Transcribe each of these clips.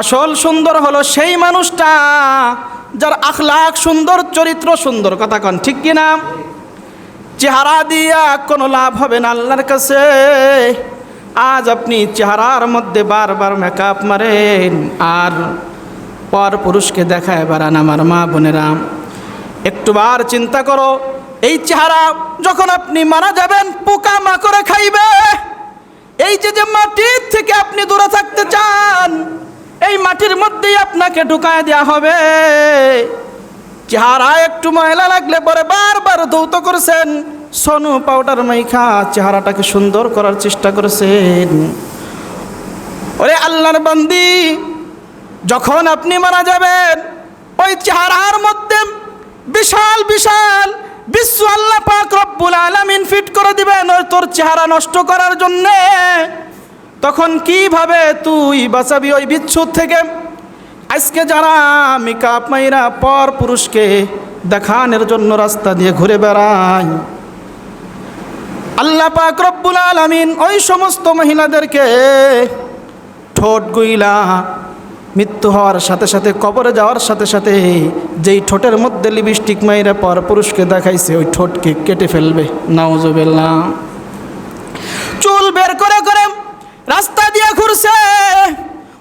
আসল সুন্দর হলো সেই মানুষটা যার আখলাখ সুন্দর, চরিত্র সুন্দর। কথা কন, ঠিক কিনা চেহারা দিয়া কোনো লাভ হবে না আল্লাহর কাছে। আজ আপনি চেহারার মধ্যে বারবার মেকআপ মারেন আর পর পুরুষকে দেখায় বেড়ান আমার মা বোনেরা। একটুবার চিন্তা করো, এই চেহারা যখন আপনি মারা যাবেন, পোকা মাকড়ে খাইবে। এই যে যে মাটির থেকে আপনি দূরে থাকতে চান এই মাটির মধ্যেই আপনাকে ঢুকায় দেওয়া হবে। চেহারা একটু ময়লা লাগলে পরে বারবার দৌত করেছেন। সোনু পাউডার মাইখা চেহারাটাকে সুন্দর করার চেষ্টা করেছেন। ওরে আল্লাহর বান্দি, যখন আপনি মারা যাবেন, ওই চেহারার মধ্যে বিশাল বিশাল বিশ্ব আল্লাহ পাক রব্বুল আলামিন ফিট করে দিবেন। ওই তোর চেহারা নষ্ট করার জন্যে তখন কীভাবে তুই বাঁচাবি ওই বিচ্ছুদ থেকে? আজকে যারা মেকআপ মাইরা পর পুরুষকে দেখানোর জন্য রাস্তা দিয়ে ঘুরে বেড়ায়, আল্লাহ পাক রব্বুল আলামিন ওই সমস্ত মহিলাদেরকে ঠোঁট গুইলা মৃত্যু হওয়ার সাথে সাথে, কবরে যাওয়ার সাথে সাথে যেই ঠোঁটের মধ্যে লিপস্টিক মাইরা পর পুরুষকে দেখাইছে, ওই ঠোঁটকে কেটে ফেলবে। নাউজুবিল্লাহ। চুল বের করে করে রাস্তা দিয়ে ঘুরছে।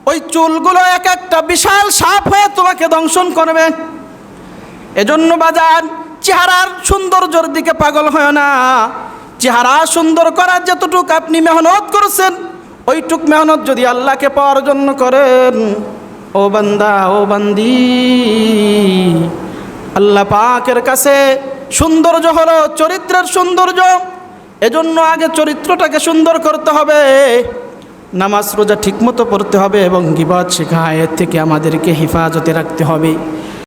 ওই চুলগুলো এক একটা বিশাল সাপ হয়ে তোমাকে দংশন করবে। এজন্য বাজার, চেহারার সৌন্দর্যর দিকে পাগল হয় না। চেহারা সুন্দর করার যতটুক আপনি মেহনত করছেন, ওইটুক মেহনত যদি আল্লাহকে পাওয়ার জন্য করেন। ও বান্দা, ও বান্দি, আল্লাহ পাকের কাছে সৌন্দর্য হলো চরিত্রের সৌন্দর্য। এজন্য আগে চরিত্রটাকে সুন্দর করতে হবে। নামাজ রোজা ঠিকমতো পড়তে হবে এবং গিবাদ শেখা আয়ের থেকে আমাদেরকে হেফাজতে রাখতে হবে।